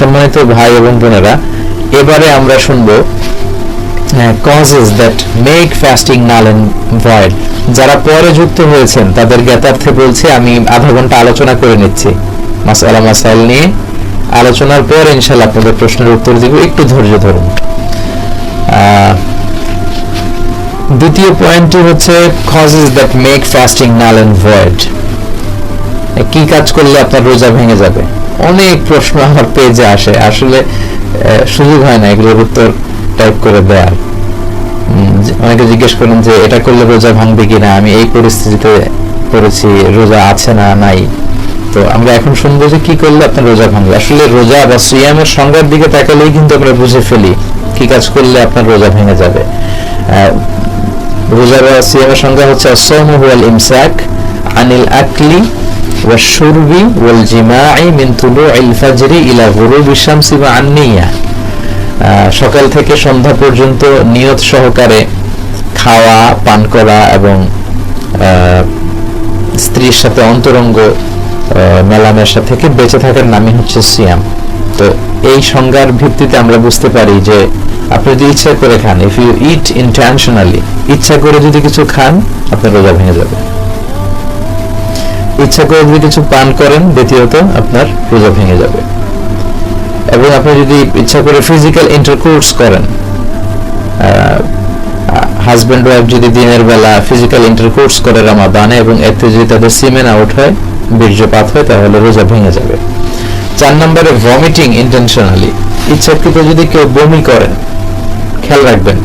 সম্মানিত ভাই এবং বোনেরা, এবারে আমরা শুনব causes that make fasting null void যারা পরে যুক্ত হয়েছেন, তাদের জ্ঞাতার্থে বলছি, আমি আধা ঘণ্টা আলোচনা করে নিচ্ছি। মাসালা মাসাইল নিয়ে আলোচনার পর ইনশাল্লাহ আপনাদের প্রশ্নের উত্তর দিব, একটু ধৈর্য ধরুন। দ্বিতীয় পয়েন্টটি হচ্ছে causes that make fasting null and void কি কাজ করলে আপনার রোজা ভেঙে যাবে? অনেক প্রশ্ন আমার পেজে আসে। আসলে সুযোগ হয় না এগুলোর উত্তর টাইপ করে দেয়ার। অনেকে জিজ্ঞেস করেন যে, এটা করলে রোজা ভাঙবে কিনা? আমি এই পরিস্থিতিতে পড়েছি, রোজা আছে না নাই? তো আমরা এখন শুনব যে কি করলে আপনার রোজা ভাঙবে। আসলে রোজা বা সিয়ামের সংজ্ঞার দিকে তাকালেই কিন্তু আমরা বুঝে ফেলি কি কাজ করলে আপনার রোজা ভেঙে যাবে। রোজা বা সিয়ামের সংজ্ঞা হচ্ছে আসসামু হুয়াল ইমসাক আনিল আকলি والشرب والجماع من طلوع الفجر إلى غروب الشمس مع النية আহ, সকাল থেকে সন্ধ্যা পর্যন্ত নিয়ত সহকারে খাওয়া পান করা এবং আহ, স্ত্রীর সাথে অন্তরঙ্গ আহ, মেলামেশা থেকে বেঁচে থাকার নামই হচ্ছে সিয়াম তো এই সংজ্ঞার ভিত্তিতে আমরা বুঝতে পারি যে আপনি যদি ইচ্ছা করে খান ইফ ইউ ইট ইন্টেনশনালি ইচ্ছা করে যদি কিছু খান আপনার রোজা ভেঙে যাবে ইচ্ছা করে যদি কিছু পান করেন, দ্বিতীয়ত আপনার রোজা ভেঙে যাবে। এবং আপনি যদি ইচ্ছা করে ফিজিক্যাল ইন্টারকোর্স করেন হাজব্যান্ড ওয়াইফ যদি দিনের বেলা ফিজিক্যাল ইন্টারকোর্স করে রামাদানে এবং এতে যদি তাদের সিমেন আউট হয়, বীর্যপাত হয়, তাহলে রোজা ভেঙে যাবে। চার নম্বরে ভমিটিং ইন্টেনশনালি ইচ্ছাকৃত যদি কেউ বমি করেন, খেয়াল রাখবেন,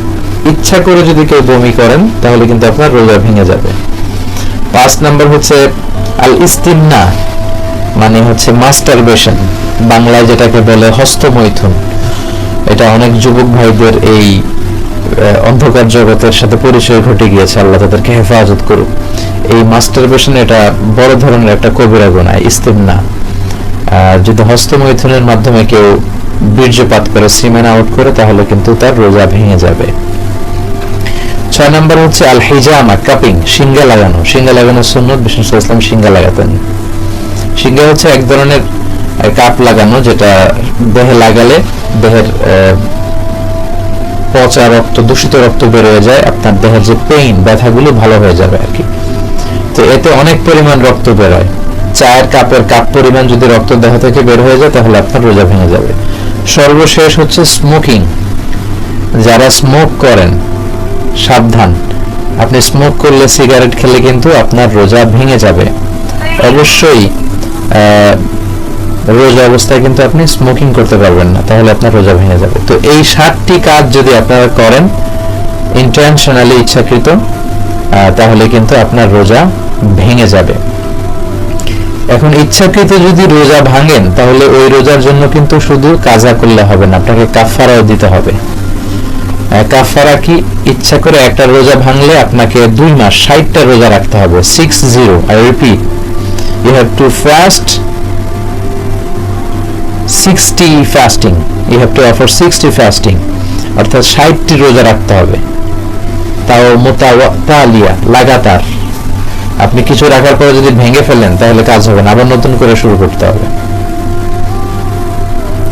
ইচ্ছা করে যদি কেউ বমি করেন, তাহলে কিন্তু আপনার রোজা ভেঙে যাবে। পাঁচ নাম্বার হচ্ছে আল ইস্তিমনা মানে হচ্ছে মাস্টারবেশন বাংলায় যেটাকে বলে হস্তমৈথুন। এটা অনেক যুবক ভাইদের এই অন্ধকার জগতের সাথে পরিচয় ঘটে গিয়েছে আল্লাহ তাদেরকে হেফাজত করুক। এই মাস্টারবেশন এটা বড় ধরনের একটা কবিরা গুণা ইস্তিমনা। আহ, যদি হস্তমৈথুনের মাধ্যমে কেউ বীর্যপাত করে সিমেন আউট করে তাহলে কিন্তু তার রোজা ভেঙে যাবে। ছয় নম্বর হচ্ছে আল হিজামা কাপিং সিঙ্গা লাগানো। সিঙ্গা লাগানো সুন্নত, বিষ্ণু ইসলাম সিঙ্গা লাগাতেন। সিঙ্গা হচ্ছে এক ধরনের কাপ লাগানো যেটা দেহে লাগালে দেহের পচা রক্ত, দূষিত রক্ত বের হয়ে যায় আপনার দেহের যে পেইন ব্যথাগুলো ভালো হয়ে যাবে আর কি। তো এতে অনেক পরিমাণ রক্ত বের হয়। চায়ের কাপের কাপ পরিমাণ যদি রক্ত দেহ থেকে বের হয়ে যায়, তাহলে আপনার রোজা ভেঙে যাবে। সর্বশেষ হচ্ছে স্মোকিং যারা স্মোক করেন সাবধান। আপনি স্মোক করলে সিগারেট খেলে কিন্তু আপনার রোজা ভেঙে যাবে। অবশ্যই রোজা অবস্থায় কিন্তু আপনি স্মোকিং করতে পারবেন না, তাহলে আপনার রোজা ভেঙে যাবে। তো এই সাতটি কাজ যদি আপনারা করেন ইন্টেনশনালি ইচ্ছাকৃত তাহলে কিন্তু আপনার রোজা ভেঙে যাবে। এখন ইচ্ছাকৃত যদি রোজা ভাঙেন, তাহলে ওই রোজার জন্য কিন্তু শুধু কাজা করলে হবে না, আপনাকে কাফারাও দিতে হবে। কাফারা কি ইচ্ছা করে একটা রোজা ভাঙলে আপনাকে দুই মাস ষাটটা রোজা রাখতে হবে। Six zero I repeat you have to fast sixty fasting you have to offer sixty fasting অর্থাৎ ষাটটি রোজা রাখতে হবে। তাও মোতালিয়া লাগাতার। আপনি কিছু রাখার পরে যদি ভেঙে ফেলেন, তাহলে কাজ হবে না, আবার নতুন করে শুরু করতে হবে।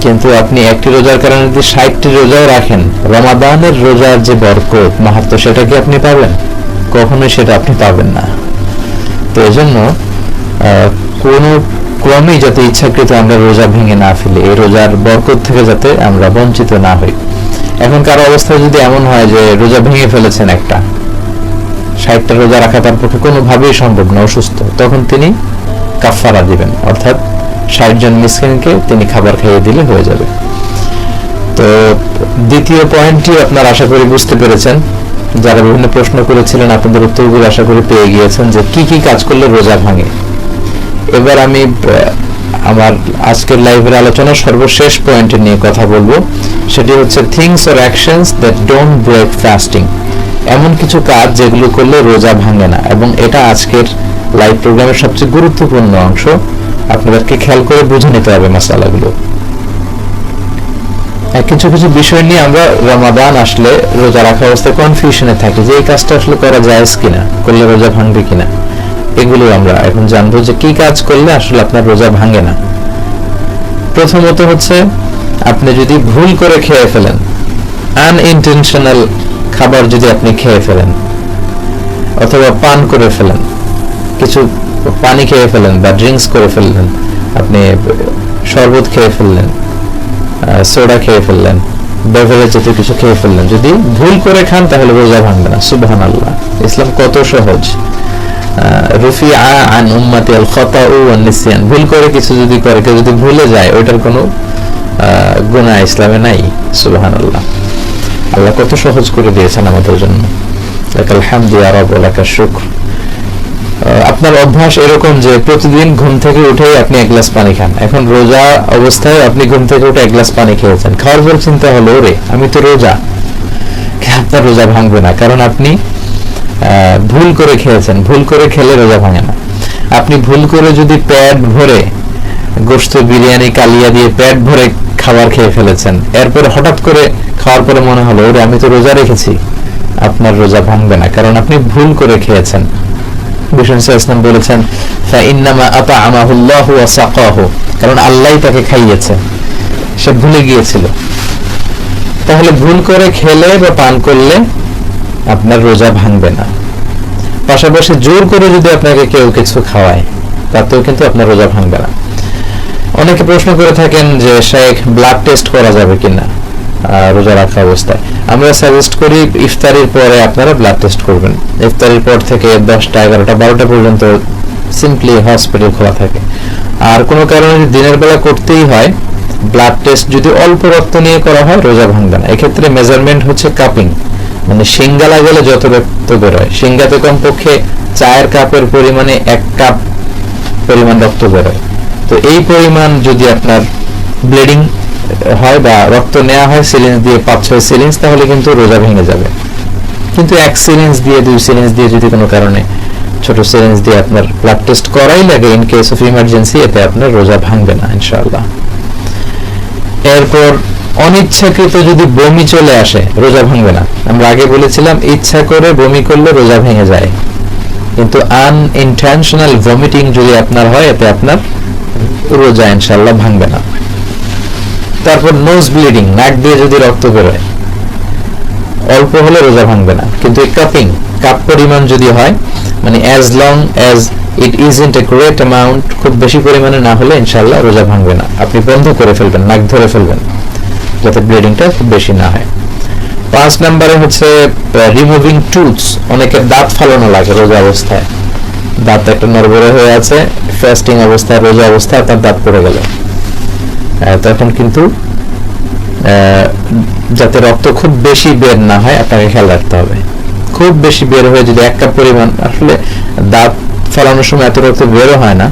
কিন্তু আপনি একটি রোজার কারণে যদি ষাটটি রোজাও রাখেন, রমাদানের রোজার যে বরকত মাহাত্ম, সেটা কি আপনি পাবেন? কখনোই সেটা আপনি পাবেন না। তো এই জন্য কোনো ক্রমেই যাতে ইচ্ছাকৃত আমরা রোজা ভেঙে না ফেলি, এই রোজার বরকত থেকে যাতে আমরা বঞ্চিত না হই। এখন কারও অবস্থা যদি এমন হয় যে রোজা ভেঙে ফেলেছেন একটা, ষাটটা রোজা রাখা তার পক্ষে কোনোভাবেই সম্ভব না, অসুস্থ, তখন তিনি কাফারা দিবেন। অর্থাৎ ষাট জন মিসকিনকে তিনি খাবার খাইয়ে দিলে হয়ে যাবে। তো দ্বিতীয় পয়েন্টটি আপনার আশা করি বুঝতে পেরেছেন। যারা বিভিন্ন প্রশ্ন করেছিলেন, আপনাদের উত্তরগুলো আশা করি পেয়ে গিয়েছেন যে কি কি কাজ করলে রোজা ভাঙে। এবার আমি আমার আজকের লাইভের আলোচনা সর্বশেষ পয়েন্টে নিয়ে কথা বলব। সেটি হচ্ছে things or actions that don't break fasting. এমন কিছু কাজ যেগুলো করলে রোজা ভাঙে না, এবং এটা আজকের লাইভ প্রোগ্রামের সবচেয়ে গুরুত্বপূর্ণ অংশ। আপনাদেরকে খেয়াল করে বুঝে নিতে হবে মশালাগুলো। কিছু কিছু বিষয় নিয়ে আমরা রমাদান আসলে রোজা রাখা অবস্থায় কনফিউশনে থাকি যে এই কাজটা আসলে করা যায় কিনা, করলে রোজা ভাঙবে কিনা এগুলো আমরা এখন জানব যে কি কাজ করলে আসলে আপনার রোজা ভাঙে না। প্রথমত হচ্ছে, আপনি যদি ভুল করে খেয়ে ফেলেন আনইনটেনশনাল খাবার যদি আপনি খেয়ে ফেলেন, অথবা পান করে ফেলেন, কিছু পানি খেয়ে ফেলেন বা ড্রিঙ্কস করে ফেললেন। আপনি শরবত খেয়ে ফেললেন সোডা খেয়ে ফেললেন বেভারেজ জাতীয় কিছু খেয়ে ফেললেন। যদি ভুল করে খান, তাহলে রোজা ভাঙবে না। সুবহান আল্লাহ ইসলাম কত সহজ। রুফি আন উম্মাতি আল খতা ও নিসিয়ান। ভুল করে কিছু যদি করে, কেউ যদি ভুলে যায়, ওইটার কোনো গুণা ইসলামে নাই। সুবহান আল্লাহ আল্লাহ কত সহজ করে দিয়েছেন আমাদের জন্য। আলহামদু আরব এলাকার শুক্র। আপনার অভ্যাস এরকম যে প্রতিদিন ঘুম থেকে উঠেই আপনি এক গ্লাস পানি খান। এখন রোজা অবস্থায় আপনি ঘুম থেকে উঠে এক গ্লাস পানি খেয়েছেন খাওয়ার পর চিন্তা হলো রে আমি তো রোজা। আপনার রোজা ভাঙবে না? কারণ আপনি ভুল করে খেয়েছেন। ভুল করে খেলে রোজা ভাঙে না। আপনি ভুল করে যদি প্যাট ভরে গোস্ত বিরিয়ানি, কালিয়া দিয়ে প্যাট ভরে খাবার খেয়ে ফেলেছেন, এরপরে হঠাৎ করে খাওয়ার পরে মনে হলো, ওরে, আমি তো রোজা রেখেছি। আপনার রোজা ভাঙবে না। কারণ আপনি ভুল করে খেয়েছেন। বলেছেন কারণ আল্লাহ তাকে খাইয়েছে। সে ভুলে গিয়েছিল। তাহলে ভুল করে খেলে বা পান করলে আপনার রোজা ভাঙবে না। পাশাপাশি জোর করে যদি আপনাকে কেউ কিছু খাওয়ায়, তাতেও কিন্তু আপনার রোজা ভাঙবে না। অনেকে প্রশ্ন করে থাকেন যে, শেখ ব্লাড টেস্ট করা যাবে কিনা? রোজা রাখা অবস্থায়। আমরা সাজেস্ট করি ইফতারির পরে আপনারা ব্লাড টেস্ট করবেন। ইফতারির পর থেকে দশটা, এগারোটা, বারোটা পর্যন্ত সিম্পলি হসপিটাল খোলা থাকে। আর কোনো কারণে দিনের বেলা করতেই হয় ব্লাড টেস্ট যদি অল্প রক্ত নিয়ে করা হয়, রোজা ভাঙবে না। এক্ষেত্রে মেজারমেন্ট হচ্ছে কাপিং মানে সিঙ্গা লাগালে যত রক্ত বেরোয়। সিঙ্গাতে কমপক্ষে চায়ের কাপের পরিমাণে এক কাপ পরিমাণ রক্ত বেরোয়। তো এই পরিমাণ যদি আপনার ব্লিডিং হয় বা রক্ত নেওয়া হয় সিরিঞ্জ দিয়ে পাঁচ ছয় সিরিঞ্জ তাহলে কিন্তু রোজা ভেঙে যাবে। কিন্তু এক সিরিঞ্জ দিয়ে, দুই সিরিঞ্জ দিয়ে যদি কোনো কারণে ছোট সিরিঞ্জ দিয়ে আপনার ব্লাড টেস্ট করাই লাগে ইন কেস অফ ইমার্জেন্সি এতে আপনার রোজা ভাঙবে না, ইনশাআল্লাহ। এরপর, অনিচ্ছাকৃত যদি বমি চলে আসে, রোজা ভাঙবে না। আমরা আগে বলেছিলাম, ইচ্ছা করে বমি করলে রোজা ভেঙে যায়। কিন্তু আন আনইনটেনশনাল ভমিটিং যদি আপনার হয়, এতে আপনার রোজা ইনশাআল্লাহ ভাঙবে না। তারপর নোজ ব্লিডিং নাক দিয়ে যদি রক্ত বেরোয়। অল্প হলে রোজা ভাঙবে না। কিন্তু কাপিং কাপ পরিমাণ যদি হয় মানে as long as it is in a great amount খুব বেশি পরিমাণে না হলে ইনশাল্লাহ রোজা ভাঙবে না। আপনি বন্ধ করে ফেলবেন, নাক ধরে ফেলবেন, যাতে ব্লিডিংটা খুব বেশি না হয়। পাঁচ নাম্বারে হচ্ছে রিমুভিং টুথস অনেকের দাঁত ফালানো লাগে রোজা অবস্থায়। দাঁত একটা নরবরে হয়ে আছে ফাস্টিং অবস্থায়, রোজা অবস্থায় তার দাঁত পড়ে গেল। তখন কিন্তু যাতে রক্ত খুব বেশি বের না হয়, আপনাকে খেয়াল রাখতে হবে। খুব বেশি বের হয়ে যদি এক কাপ পরিমাণ, আসলে দাঁত ফলানোর সময় এত রক্ত বেরো হয় না,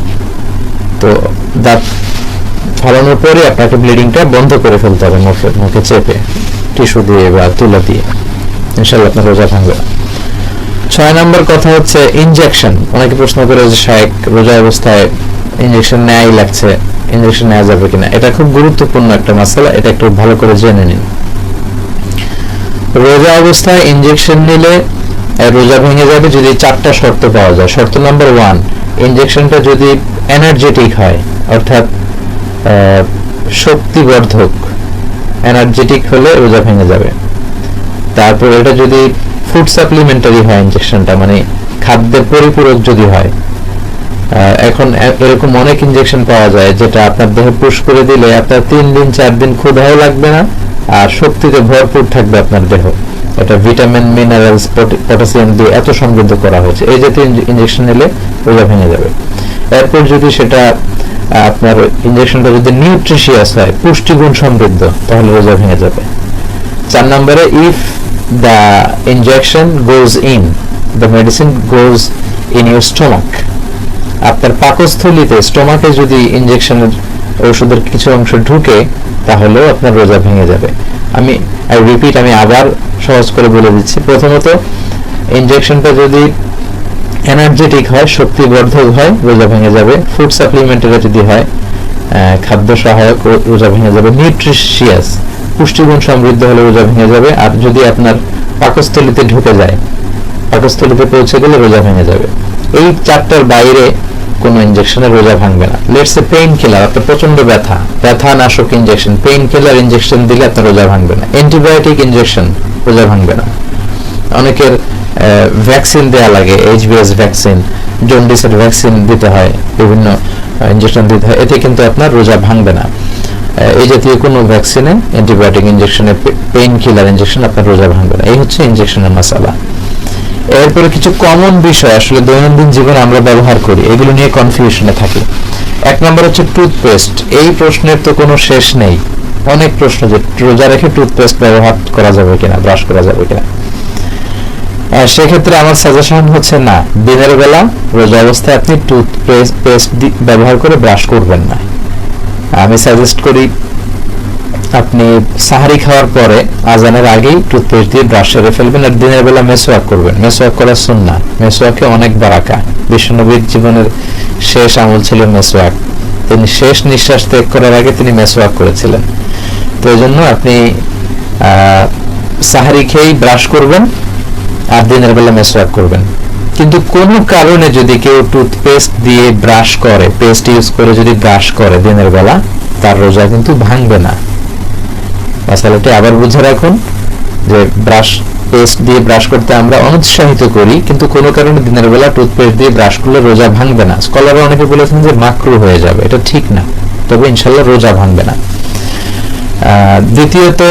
তো দাঁত ফলানোর পরে আপনাকে ব্লিডিংটা বন্ধ করে ফেলতে হবে মুখে মুখে চেপে, টিস্যু দিয়ে বা তুলা দিয়ে। ইনশাল্লাহ আপনার রোজা ভাঙবে ছয় নম্বর কথা হচ্ছে ইনজেকশন অনেকে প্রশ্ন করে যে শায়েক রোজা অবস্থায় ইনজেকশন নেয়াই লাগছে। ইনজেকশন নেওয়া যাবে কিনা? এটা খুব গুরুত্বপূর্ণ একটা মশলা এটা একটু ভালো করে জেনে নিন। রোজা অবস্থায় ইনজেকশন নিলে রোজা ভেঙে যাবে যদি চারটা শর্ত পাওয়া যায়। শর্ত নাম্বার ওয়ান ইনজেকশনটা যদি এনার্জেটিক হয়, অর্থাৎ শক্তিবর্ধক এনার্জেটিক হলে রোজা ভেঙে যাবে। তারপর এটা যদি ফুড সাপ্লিমেন্টারি হয় ইনজেকশনটা মানে খাদ্যের পরিপূরক যদি হয় এখন এরকম অনেক ইনজেকশন পাওয়া যায় যেটা আপনার দেহে পুশ করে দিলে আপনার তিন দিন, চার দিন ক্ষুধাও লাগবে না, আর শক্তিতে ভরপুর থাকবে আপনার দেহ। এটা ভিটামিন মিনারেলস পটাশিয়াম দিয়ে এত সমৃদ্ধ করা হয়েছে। এই জাতীয় ইনজেকশন নিলে রোজা ভেঙে যাবে। এরপর যদি সেটা আপনার ইনজেকশনটা যদি নিউট্রিশিয়াস হয়, পুষ্টিগুণ সমৃদ্ধ, তাহলে রোজা ভেঙে যাবে। চার নম্বরে if the injection goes in the medicine goes in your stomach আপনার পাকস্থলিতে স্টোমাকে যদি ইনজেকশনের ওষুধের কিছু অংশ ঢুকে, তাহলেও আপনার রোজা ভেঙে যাবে। আমি আই রিপিট আমি আবার সহজ করে বলে দিচ্ছি। প্রথমত ইনজেকশনটা যদি এনার্জেটিক হয়, শক্তিবর্ধক হয়, রোজা ভেঙে যাবে। ফুড সাপ্লিমেন্টারি যদি হয় খাদ্য সহায়ক রোজা ভেঙে যাবে। নিউট্রিশিয়াস পুষ্টিগুণ সমৃদ্ধ হলে রোজা ভেঙে যাবে। আর যদি আপনার পাকস্থলিতে ঢুকে যায়, পাকস্থলিতে পৌঁছে গেলে রোজা ভেঙে যাবে। এই চারটার বাইরে কোনো ইনজেকশনে রোজা ভাঙবে না। লেটস এ পেইন কিলার আপনার প্রচণ্ড ব্যথা। ব্যথা নাশক ইনজেকশন পেইন কিলার ইনজেকশন দিলে আপনার রোজা ভাঙবে না। অ্যান্টিবায়োটিক ইনজেকশন রোজা ভাঙবে না। অনেকের ভ্যাকসিন দেওয়া লাগে এইচবিএস ভ্যাকসিন জন্ডিসের ভ্যাকসিন দিতে হয়, বিভিন্ন ইনজেকশন দিতে হয়, এতে কিন্তু আপনার রোজা ভাঙবে না। এই জাতীয় কোনো ভ্যাকসিনে অ্যান্টিবায়োটিক ইনজেকশনে পেইন কিলার ইনজেকশন আপনার রোজা ভাঙবে না। এই হচ্ছে ইনজেকশনের মশালা। এরপরে কিছু কমন বিষয় আসলে দৈনন্দিন জীবনে আমরা ব্যবহার করি। এগুলো নিয়ে কনফিউশনে থাকি। এক নম্বর হচ্ছে টুথপেস্ট এই প্রশ্নের তো কোনো শেষ নেই। অনেক প্রশ্ন যে রোজা রেখে টুথপেস্ট ব্যবহার করা যাবে কিনা ব্রাশ করা যাবে কিনা। সেক্ষেত্রে আমার সাজেশন হচ্ছে না, দিনের বেলা রোজা অবস্থায় আপনি টুথপেস্ট পেস্ট ব্যবহার করে ব্রাশ করবেন না। আমি সাজেস্ট করি আপনি সাহারি খাওয়ার পরে আজানের আগেই টুথপেস্ট দিয়ে ব্রাশ সেরে ফেলবেন আর দিনের বেলা মেসোয়াক করবেন। মেসোয়াক করা সুন্না মেসোয়াকে অনেক বারাকা। বিষ্ণুনবীর জীবনের শেষ আমল ছিল মেসোয়াক। তিনি শেষ নিঃশ্বাস ত্যাগ করার আগে তিনি মেসোয়াক করেছিলেন। তো এই জন্য আপনি সাহারি খেয়েই ব্রাশ করবেন আর দিনের বেলা মেসওয়াক করবেন। কিন্তু কোনো কারণে যদি কেউ টুথপেস্ট দিয়ে ব্রাশ করে, পেস্ট ইউজ করে যদি ব্রাশ করে দিনের বেলা, তার রোজা কিন্তু ভাঙবে না। মশালাটি আবার বুঝে রাখুন যে ব্রাশ পেস্ট দিয়ে ব্রাশ করতে আমরা অনুৎসাহিত করি, কিন্তু কোনো কারণে দিনের বেলা টুথপেস্ট দিয়ে ব্রাশ করলে রোজা ভাঙবে না। স্কলাররা অনেকে বলেছেন যে মাকরু হয়ে যাবে। এটা ঠিক না। তবে ইনশাল্লাহ রোজা ভাঙবে না। দ্বিতীয়ত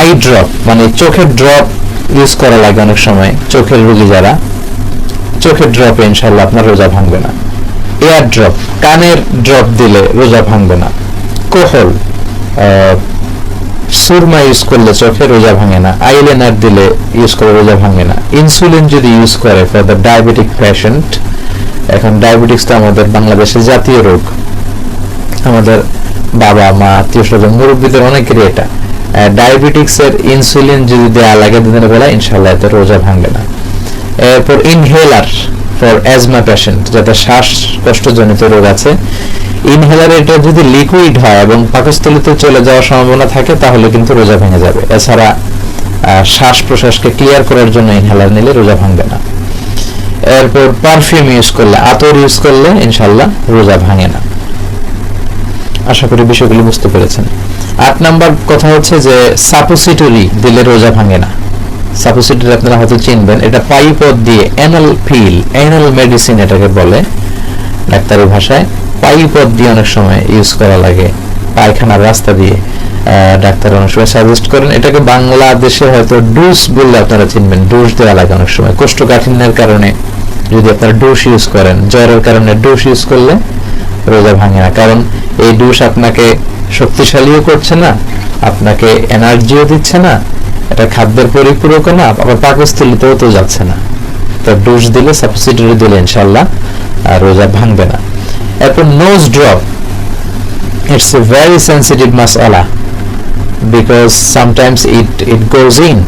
আই ড্রপ মানে চোখের ড্রপ ইউজ করা লাগে অনেক সময়, চোখের রোগী যারা। চোখের ড্রপ ইনশাল্লাহ আপনার রোজা ভাঙবে না। এয়ার ড্রপ কানের ড্রপ দিলে রোজা ভাঙবে না। কোহল সুরমা ইউজ করলে চোখে রোজা ভাঙে না আইলাইনার দিলে ইউজ করে রোজা ভাঙে না। ইনসুলিন যদি ইউজ করে ফর দ্য ডায়াবেটিক পেশেন্ট এখন ডায়াবেটিক্সটা আমাদের বাংলাদেশের জাতীয় রোগ। আমাদের বাবা, মা, আত্মীয় স্বজন, মুরব্বীদের অনেকেরই এটা। ডায়াবেটিক্স এর ইনসুলিন যদি দেওয়া লাগে দিনের বেলা ইনশাল্লাহ এতে রোজা ভাঙবে না। এরপর ইনহেলার ফর অ্যাজমা পেশেন্ট যাতে শ্বাসকষ্টজনিত রোগ আছে ইনহেলার এটা যদি লিকুইড হয় এবং পাকস্থলিতে চলে যাওয়ার সম্ভাবনা থাকে, তাহলে কিন্তু রোজা ভেঙে যাবে। এছাড়া শ্বাস প্রশ্বাসকে ক্লিয়ার করার জন্য ইনহেলার নিলে রোজা ভাঙবে না। এরপর পারফিউম ইউজ করলে, আতর ইউজ করলে ইনশাল্লাহ রোজা ভাঙে না। আশা করি বিষয়গুলি বুঝতে পেরেছেন। আট নাম্বার কথা হচ্ছে যে সাপোসিটরি দিলে রোজা ভাঙে না। সাপোসিটরি আপনারা হয়তো চিনবেন, এটা পাইপদ দিয়ে অ্যানাল ফিল অ্যানাল মেডিসিন এটাকে বলে ডাক্তারি ভাষায়। পাইপদ দিয়ে অনেক সময় ইউজ করা লাগে। পায়খানার রাস্তা দিয়ে ডাক্তার অনেক সময় সাজেস্ট করেন। এটাকে বাংলাদেশে হয়তো ডুস বললে আপনারা চিনবেন। ডুস দেওয়া লাগে অনেক সময়। কোষ্ঠকাঠিন্যের কারণে যদি আপনারা ডোস ইউজ করেন, জ্বরের কারণে ডোস ইউজ করলে রোজা ভাঙে না। কারণ এই ডোজ আপনাকে শক্তিশালীও করছে না, আপনাকে এনার্জিও দিচ্ছে না, এটা খাদ্যের পরিপূরক না, আবার পাকস্থলিতেও তো যাচ্ছে না। তো ডোজ দিলে সাবসিডারি দিলে ইনশাল্লাহ আর রোজা ভাঙবে না। এরপর nose drop it's a very sensitive মাসআলা because sometimes it it goes in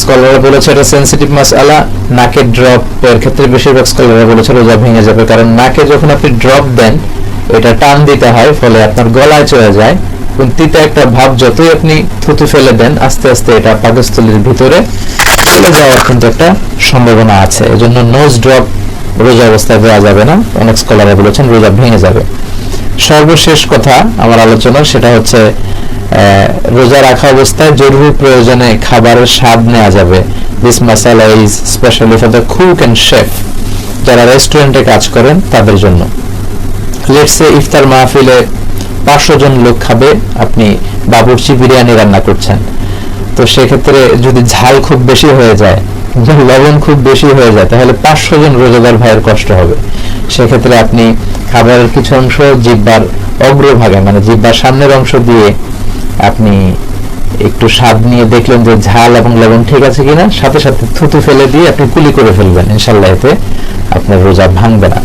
স্কলাররা বলেছে এটা সেন্সিটিভ মাসআলা নাকের ড্রপ এর ক্ষেত্রে বেশিরভাগ স্কলাররা বলেছে রোজা ভেঙে যাবে কারণ নাকে যখন আপনি ড্রপ দেন, এটা টান দিতে হয়, ফলে আপনার গলায় চলে যায় এবং তিতা একটা ভাব যতই আপনি থুতু ফেলে দেন, আস্তে আস্তে এটা পাকস্থলীর ভিতরে চলে যাওয়ার কিন্তু একটা সম্ভাবনা আছে। এজন্য নোজ ড্রপ রোজা অবস্থায় দেওয়া যাবে না। অনেক স্কলাররা বলেছেন, রোজা ভেঙে যাবে। সর্বশেষ কথা আমার আলোচনার, সেটা হচ্ছে রোজা রাখা অবস্থায় জরুরি প্রয়োজনে খাবারের স্বাদ নেওয়া যাবে। দিস মাসালা is specially for the cook and chef যারা রেস্টুরেন্টে কাজ করেন, তাদের জন্য। লেটসে ইফতার মাহফিলে পাঁচশো জন লোক খাবে, আপনি বাবুর্চি বিরিয়ানি রান্না করছেন। তো সেক্ষেত্রে যদি ঝাল খুব বেশি হয়ে যায় লবণ খুব বেশি হয়ে যায়, তাহলে পাঁচশো জন রোজাদার ভাইয়ের কষ্ট হবে। সেক্ষেত্রে আপনি খাবারের কিছু অংশ জিব্বার অগ্রভাগে মানে জিব্বার সামনের অংশ দিয়ে আপনি একটু স্বাদ নিয়ে দেখলেন যে ঝাল এবং লবণ ঠিক আছে কিনা, সাথে সাথে থুতু ফেলে দিয়ে আপনি কুলি করে ফেলবেন। ইনশাল্লাহ এতে আপনার রোজা ভাঙবে না।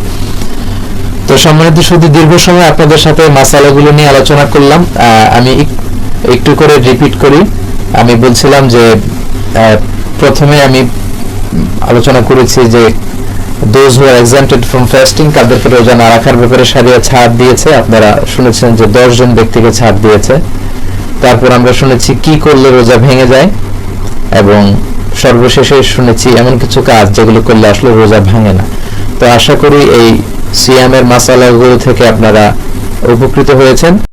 তো সম্মানিত শুধু দীর্ঘ সময় আপনাদের সাথে মাসালাগুলো নিয়ে আলোচনা করলাম। আমি একটু করে রিপিট করি। আমি বলছিলাম যে প্রথমে আমি আলোচনা করেছি যে those who are exempted from fasting তাদেরকে রোজা না রাখার ব্যাপারে সারিয়া ছাড় দিয়েছে। আপনারা শুনেছেন যে দশজন ব্যক্তিকে ছাড় দিয়েছে। তারপর আমরা শুনেছি কি করলে রোজা ভেঙে যায় এবং সর্বশেষে শুনেছি এমন কিছু কাজ যেগুলো করলে আসলে রোজা ভাঙে না। তো আশা করি এই সিয়ামের মাসালাগুলো থেকে আপনারা উপকৃত হয়েছেন।